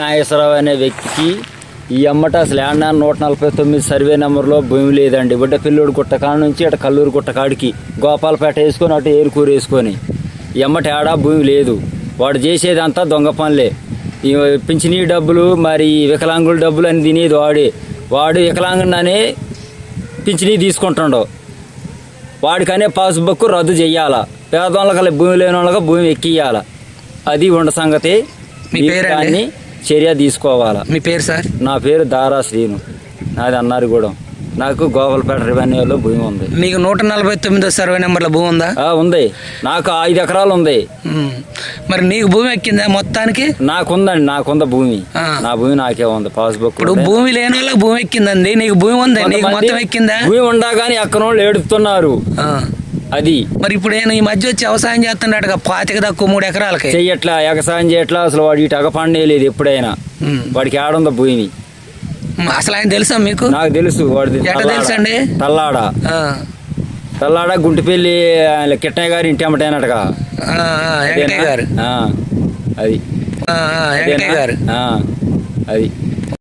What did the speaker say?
నాగేశ్వరరావు అనే వ్యక్తికి ఈ అమ్మట అసలు ఏడన్నా నూట నలభై తొమ్మిది సర్వే నెంబర్లో భూమి లేదండి. బిడ్డ పిల్లోడు గుట్ట కాడ నుంచి అటు కల్లూరు గుట్ట కాడికి గోపాలపేట వేసుకొని అటు ఏరుకూరు వేసుకొని ఈ అమ్మట ఏడా భూమి లేదు. వాడు చేసేదంతా దొంగ పనులే. ఈ పింఛనీ డబ్బులు మరి వికలాంగుల డబ్బులు అని తినేది వాడే. వాడు వికలాంగుడనే పింఛనీ తీసుకుంటుండవు వాడికనే పాస్బుక్ రద్దు చెయ్యాలా పేదవాళ్ళకి భూమి లేని వాళ్ళకి భూమి ఎక్కియాల అది ఉండ సంగతి. చర్య తీసుకోవాలా? మీ పేరు సార్? నా పేరు దారా శ్రీను. నాది అన్నారిగూడెం. నాకు గోపాలపేట రెవెన్యూలో భూమి ఉంది. మీకు నూట నలభై తొమ్మిదో సర్వే నెంబర్ల భూమి ఉందా? ఉంది. నాకు ఐదు ఎకరాలు ఉంది. మరి నీకు భూమి ఎక్కిందా మొత్తానికి? నాకుందండి నాకుంద భూమి. నా భూమి నాకే ఉంది పాస్బుక్ ఇప్పుడు. భూమి లేని వాళ్ళకి భూమి ఎక్కిందండి. నీకు భూమి ఉందా నీకు మొత్తం ఎక్కిందా? భూమి ఉండగానే ఎక్కనోళ్ళు ఏడుస్తున్నారు ఆ. అది. మరి ఇప్పుడు నేను ఈ మధ్య వచ్చి వ్యవసాయం చేస్తున్నాడుగా పాతిక తక్కువ మూడు ఎకరాలకి. చెయ్యట్లా ఎగసాయం చేయట్లా అసలు వాడు ఇటు అగపండే లేదు ఎప్పుడైనా. వాడికి ఆడుంద భూమి? అసలు ఆయన తెలుసా మీకు? నాకు తెలుసు తల్లాడ. తెలుసండి? తల్లాడ. తల్లాడ గుంటిపల్లి ఆయన కిట్టయ్య గారి ఇంటి అమ్మటైనట్టుగా అది. గారు. అది.